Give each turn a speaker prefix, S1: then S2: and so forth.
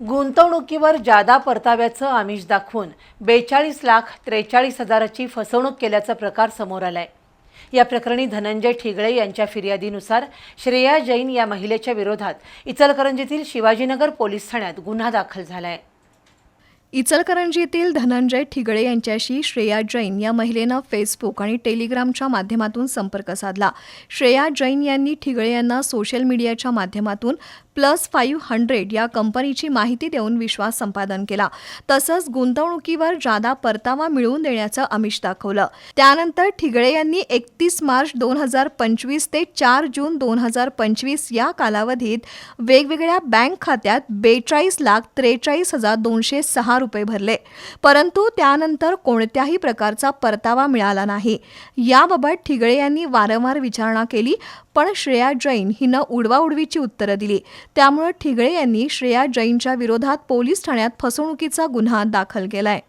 S1: गुंतवणुकीवर जादा परताव्याचं आमिष दाखवून बेचाळीस लाख त्रेचाळीस हजाराची फसवणूक केल्याचा प्रकार समोर आलाय. या प्रकरणी धनंजय ठिगळे यांच्या फिर्यादीनुसार श्रेया जैन या महिलेच्या विरोधात इचलकरंजीतील शिवाजीनगर पोलीस ठाण्यात गुन्हा दाखल झालाय.
S2: इचलकरंजीतील धनंजय ठिगळे यांच्याशी श्रेया जैन या महिलेनं फेसबुक आणि टेलिग्रामच्या माध्यमातून संपर्क साधला. श्रेया जैन यांनी ठिगळे यांना सोशल मीडियाच्या माध्यमातून प्लस फाईव्ह हंड्रेड या कंपनीची माहिती देऊन विश्वास संपादन केला. तसंच गुंतवणुकीवर जादा परतावा मिळवून देण्याचं आमिष दाखवलं. त्यानंतर ठिगळे यांनी एकतीस मार्च दोन हजार पंचवीस ते चार जून दोन हजार पंचवीस या कालावधीत वेगवेगळ्या बँक खात्यात बेचाळीस लाख त्रेचाळीस हजार दोनशे सहा रुपये भरले. परंतु त्यानंतर कोणत्याही प्रकारचा परतावा मिळाला नाही. याबाबत ठिगळे यांनी वारंवार विचारणा केली पण श्रेया जैन हिनं उडवाउडवीची उत्तरं दिली. त्यामुळे ठिगळे यांनी श्रेया जैनच्या विरोधात पोलीस ठाण्यात फसवणुकीचा गुन्हा दाखल केलाय.